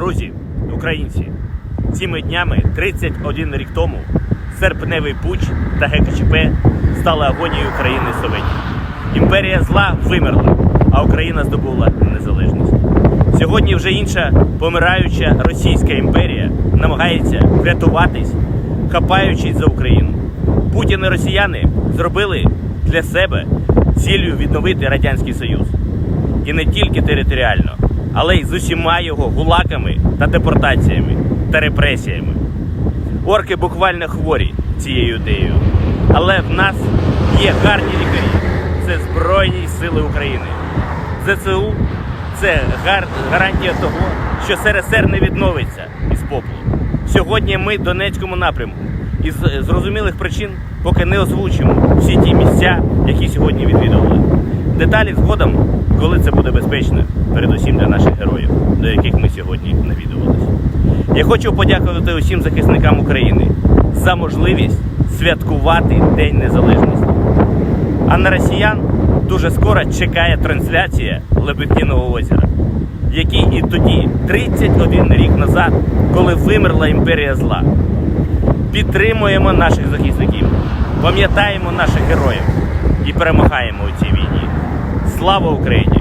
Друзі, українці, цими днями 31 рік тому серпневий пуч та ГКЧП стали агонією країни Совєтів. Імперія зла вимерла, а Україна здобула незалежність. Сьогодні вже інша помираюча Російська імперія намагається врятуватись, хапаючись за Україну. Путін і росіяни зробили для себе ціллю відновити Радянський Союз. І не тільки територіально, але й з усіма його гулаками та депортаціями та репресіями. Орки буквально хворі цією ідеєю. Але в нас є гарні лікарі. Це Збройні Сили України. ЗСУ це гар- гарантія того, що СРСР не відновиться із попелу. Сьогодні ми в Донецькому напрямку. Із зрозумілих причин поки не озвучимо всі ті місця, які сьогодні відвідували. Деталі згодом, коли це буде безпечно, передусім для наших героїв, до яких ми сьогодні навідувалися. Я хочу подякувати усім захисникам України за можливість святкувати День Незалежності. А на росіян дуже скоро чекає трансляція Лебединого озера, який і тоді, 31 рік назад, коли вимерла імперія зла. Підтримуємо наших захисників, пам'ятаємо наших героїв і перемагаємо у цій війні. Слава Україні!